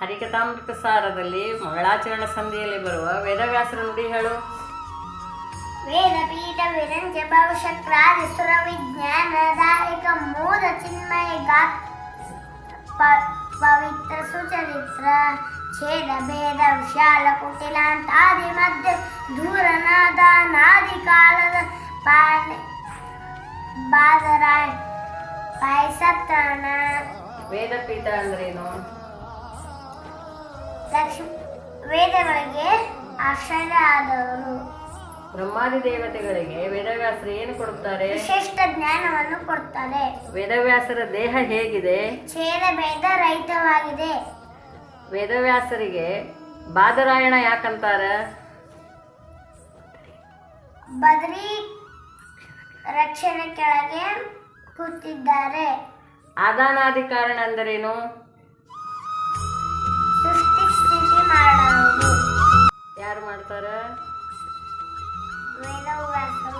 ಹರಿಕಥಾಮೃತ ಸಾರದಲ್ಲಿ ಮಂಗಳಾಚರಣ ಸಂಧಿಯಲ್ಲಿ ಬರುವ ವೇದವ್ಯಾಸರ ನುಡಿ ಹೇಳು. ವೇದಪೀಠ ವಿರಂಜ ಭವಶಕ್ರಾದಿ ಸುರ ವಿಜ್ಞಾನದಾಯಕ ಮೂಲ ಚಿನ್ಮಯ ಪವಿತ್ರ ಸುಚರಿತ್ರ ಛೇದ ಭೇದ ವಿಶಾಲ ಕುಟಿಲಾಂತಾದಿ ಮಧ್ಯ ದೂರನಾದ ನಾದಿ ಕಾಲದ ಪಾಣೆ ಬಾದರಾಯ್ ಪಾಯಸತ್ರಣ ವೇದಪೀಠ ಅಂದ್ರೇನು? ಲಕ್ಷ್ಮಿ ವೇದಗಳಿಗೆ ಆಶ್ರಯ ಆದವರು ಬ್ರಹ್ಮಾದಿ ದೇವತೆಗಳಿಗೆ ವೇದವ್ಯಾಸರು ಏನು ಕೊಡುತ್ತಾರೆ? ವಿಶಿಷ್ಟ ಜ್ಞಾನವನ್ನು ಕೊಡ್ತಾರೆ. ವೇದವ್ಯಾಸರ ದೇಹ ಹೇಗಿದೆ? ಛೇದ ಭೇದ ರಹಿತವಾಗಿದೆ. ವೇದವ್ಯಾಸರಿಗೆ ಬಾದರಾಯಣ ಯಾಕಂತಾರ? ಬದ್ರಿ ರಕ್ಷಣೆ ಕೆಳಗೆ ಕೂತಿದ್ದಾರೆ. ಆದಾನಾದಿ ಕಾರಣ ಅಂದರೇನು? Little Christmas.